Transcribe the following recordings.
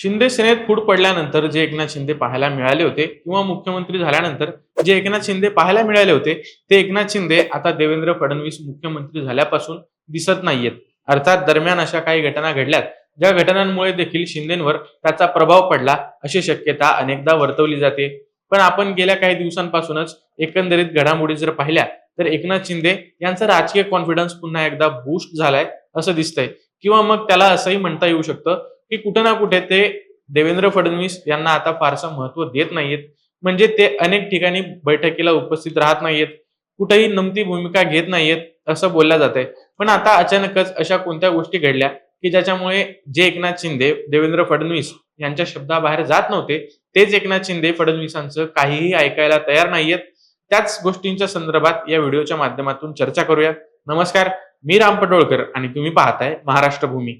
शिंदे सेनेत फूट पडल्यानंतर जे एकनाथ शिंदे पाहायला मिळाले होते किंवा मुख्यमंत्री झाल्यानंतर जे एकनाथ शिंदे पाहायला मिळाले होते ते एकनाथ शिंदे आता देवेंद्र फडणवीस मुख्यमंत्री झाल्यापासून दिसत नाहीयेत. अर्थात दरम्यान अशा काही घटना घडल्यात ज्या घटनांमुळे देखील शिंदेवर त्याचा प्रभाव पडला अशी शक्यता अनेकदा वर्तवली जाते. पण आपण गेल्या काही दिवसांपासूनच एकंदरीत घडामोडी जर पाहिल्या तर एकनाथ शिंदे यांचा राजकीय कॉन्फिडन्स पुन्हा एकदा बूस्ट झालाय असं दिसतंय. किंवा मग त्याला असंही म्हणता येऊ शकतं की कुठं ना कुठे ते देवेंद्र फडणवीस यांना आता फारसं महत्त्व देत नाहीयेत. म्हणजे ते अनेक ठिकाणी बैठकीला उपस्थित राहत नाहीयेत. कुठेही नमती भूमिका घेत नाहीयेत असं बोलल्या जाते पण आता अचानकच अशा कोणत्या गोष्टी घडल्या की ज्याच्यामुळे जे एकनाथ शिंदे देवेंद्र फडणवीस यांच्या शब्दाबाहेर जात नव्हते तेच एकनाथ शिंदे फडणवीसांचं काहीही ऐकायला तयार नाहीयेत. त्याच गोष्टींच्या संदर्भात या व्हिडिओच्या माध्यमातून चर्चा करूया नमस्कार मी राम पटोळकर आणि तुम्ही पाहताय महाराष्ट्र भूमी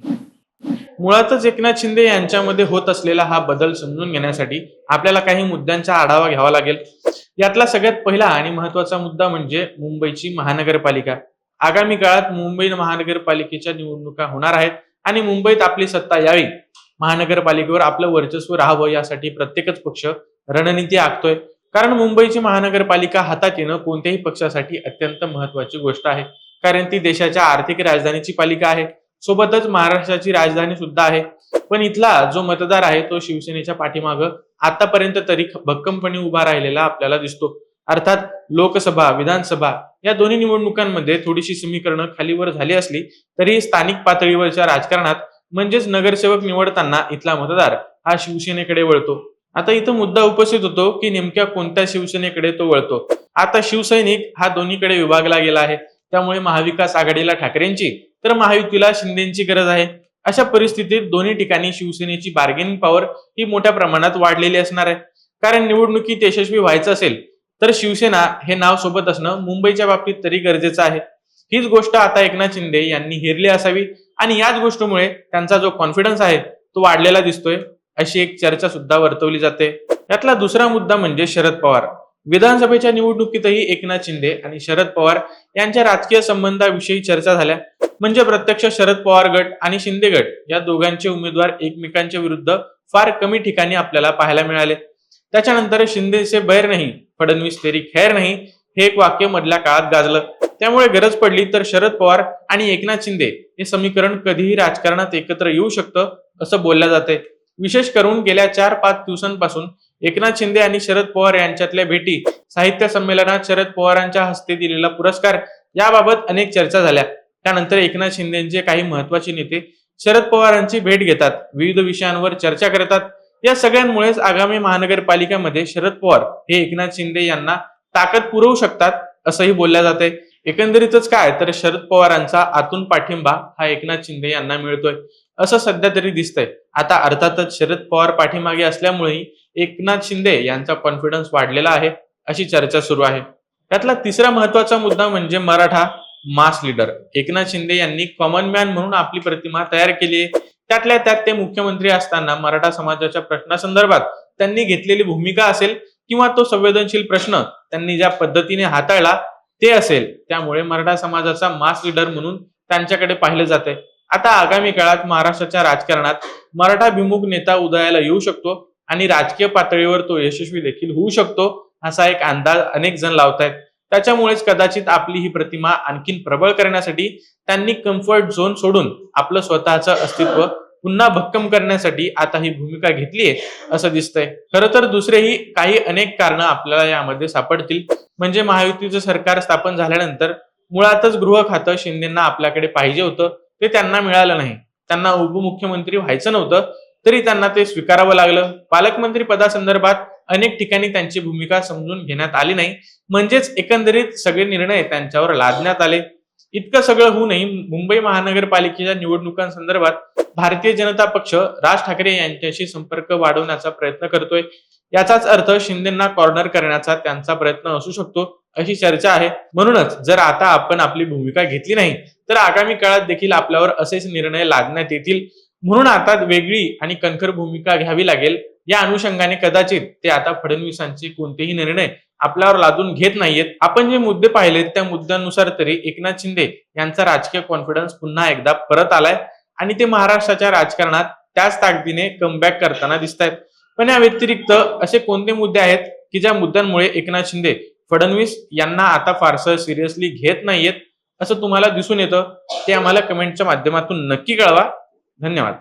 मुळातच एकनाथ शिंदे यांच्यामध्ये होत असलेला हा बदल समजून घेण्यासाठी आपल्याला काही मुद्द्यांचा आढावा घ्यावा लागेल. यातला सगळ्यात पहिला आणि महत्त्वाचा मुद्दा म्हणजे मुंबईची महानगरपालिका. आगामी काळात मुंबई महानगरपालिकेच्या निवडणुका होणार आहेत आणि मुंबईत आपली सत्ता यावी. महानगरपालिकेवर आपलं वर्चस्व राहावं यासाठी प्रत्येकच पक्ष रणनीती आखतोय. कारण मुंबईची महानगरपालिका हातात येणं कोणत्याही पक्षासाठी अत्यंत महत्वाची गोष्ट आहे. कारण ती देशाच्या आर्थिक राजधानीची पालिका आहे. सोबतच महाराष्ट्राची राजधानी सुद्धा आहे. पण इथला जो मतदार आहे तो शिवसेनेच्या पाठीमागं आतापर्यंत तरी भक्कमपणे उभा राहिलेला आपल्याला दिसतो. अर्थात लोकसभा विधानसभा या दोन्ही निवडणुकांमध्ये थोडीशी समीकरणं खालीवर झाली असली तरी स्थानिक पातळीवरच्या राजकारणात म्हणजेच नगरसेवक निवडताना इथला मतदार हा शिवसेनेकडे वळतो. आता इथं मुद्दा उपस्थित होतो की नेमक्या कोणत्या शिवसेनेकडे तो वळतो. आता शिवसैनिक हा दोन्हीकडे विभागला गेला आहे. त्यामुळे महाविकास आघाडीला ठाकरेंची तर महायुतीला शिंदेची गरज आहे. अशा परिस्थितीत दोन्ही ठिकाणी शिवसेनेची बार्गेनिंग पॉवर ही मोठ्या प्रमाणात वाढलेली असणार आहे. कारण निवडणुकीत यशस्वी व्हायचं असेल तर शिवसेना हे नाव सोबत असणं मुंबईच्या बाबतीत तरी गरजेचं आहे. हीच गोष्ट आता एकनाथ शिंदे यांनी हेरली असावी आणि याच गोष्टीमुळे त्यांचा जो कॉन्फिडन्स आहे तो वाढलेला दिसतोय अशी एक चर्चा सुद्धा वर्तवली जाते. यातला दुसरा मुद्दा म्हणजे शरद पवार. विधानसभेच्या निवडणुकीतही एकनाथ शिंदे आणि शरद पवार यांच्या राजकीय संबंधाविषयी चर्चा झाल्या. म्हणजे प्रत्यक्ष शरद पवार गट आणि शिंदे गट या दोघांचे उमेदवार एकमेकांच्या विरुद्ध फार कमी ठिकाणी आपल्याला पाहायला मिळाले. त्याच्यानंतर शिंदेचे बैर नाही फडणवीस तेरी खैर नाही हे एक वाक्य मधल्या काळात गाजलं. त्यामुळे गरज पडली तर शरद पवार आणि एकनाथ शिंदे हे समीकरण कधीही राजकारणात एकत्र येऊ शकतं असं बोलल्या जाते. विशेष करून गेल्या चार पाच दिवसांपासून एकनाथ शिंदे आणि शरद पवार यांच्यातल्या भेटी साहित्य संमेलनात शरद पवारांच्या हस्ते दिलेला पुरस्कार याबाबत अनेक चर्चा झाल्या. त्यानंतर एकनाथ शिंदेचे काही महत्त्वाचे नेते शरद पवारांची भेट घेतात विविध विषयांवर चर्चा करतात. या सगळ्यांमुळेच आगामी महानगरपालिकेमध्ये शरद पवार हे एकनाथ शिंदे यांना ताकद पुरवू शकतात असंही बोलल्या जाते एकंदरीतच काय? तर शरद पवारांचा आतून पाठिंबा हा एकनाथ शिंदे यांना मिळतोय. असं सध्या तरी दिसतंय. आता अर्थातच शरद पवार पाठीमागे असल्यामुळे एकनाथ शिंदे यांचा कॉन्फिडन्स वाढलेला आहे अशी चर्चा सुरू आहे. त्यातला तिसरा महत्त्वाचा मुद्दा म्हणजे मराठा मास लीडर एकनाथ शिंदे यांनी कॉमन मॅन म्हणून आपली प्रतिमा तयार केली आहे. त्यातल्या त्यात ते मुख्यमंत्री असताना मराठा समाजाच्या प्रश्नासंदर्भात त्यांनी घेतलेली भूमिका असेल किंवा तो संवेदनशील प्रश्न त्यांनी ज्या पद्धतीने हाताळला ते असेल त्यामुळे मराठा समाजाचा मास लीडर म्हणून त्यांच्याकडे पाहिलं जाते आता आगामी काळात महाराष्ट्राच्या राजकारणात मराठा भिमुख नेता उदयाला येऊ शकतो आणि राजकीय पातळीवर तो यशस्वी देखील होऊ शकतो असा एक अंदाज अनेक जण लावतायत. त्याच्यामुळेच कदाचित आपली ही प्रतिमा आणखीन प्रबळ करण्यासाठी त्यांनी कम्फर्ट झोन सोडून आपलं स्वतःचं अस्तित्व पुन्हा भक्कम करण्यासाठी आता ही भूमिका घेतलीये असं दिसतंय. खरं तर दुसरेही काही अनेक कारण आपल्याला यामध्ये सापडतील. म्हणजे महायुतीचं सरकार स्थापन झाल्यानंतर मुळातच गृह खातं शिंदेना आपल्याकडे पाहिजे होतं. ते त्यांना मिळालं नाही. त्यांना उपमुख्यमंत्री व्हायचं नव्हतं तरी त्यांना ते स्वीकारावं लागलं. पालकमंत्री पदासंदर्भात अनेक ठिकाणी त्यांची भूमिका समजून घेण्यात आली नाही. म्हणजेच एकंदरीत सगळे निर्णय त्यांच्यावर लादण्यात आले. इतकं सगळं होऊनही मुंबई महानगरपालिकेच्या निवडणुकांसंदर्भात भारतीय जनता पक्ष राज ठाकरे यांच्याशी संपर्क वाढवण्याचा प्रयत्न करतोय. याचाच अर्थ शिंदेना कॉर्नर करण्याचा त्यांचा प्रयत्न असू शकतो अशी चर्चा आहे. म्हणूनच जर आता आपण आपली भूमिका घेतली नाही तर आगामी काळात देखील आपल्यावर असेच निर्णय लादण्यात येतील. म्हणून आता वेगळी आणि कणखर भूमिका घ्यावी लागेल. या अनुषंगाने कदाचित ते आता फडणवीसांचे कोणतेही निर्णय आपल्यावर लादून घेत नाहीयेत. आपण जे मुद्दे पाहिलेत त्या मुद्द्यांनुसार तरी एकनाथ शिंदे यांचा राजकीय कॉन्फिडन्स पुन्हा एकदा परत आलाय. आणि ते महाराष्ट्राच्या राजकारणात त्याच ताकदीने कमबॅक करताना दिसत आहेत पण या व्यतिरिक्त असे कोणते मुद्दे आहेत की ज्या मुद्द्यांमुळे एकनाथ शिंदे फडणवीस यांना आता फारसं सिरियसली घेत नाहीयेत असं तुम्हाला दिसून येतं ते आम्हाला कमेंटच्या माध्यमातून नक्की कळवा. धन्यवाद.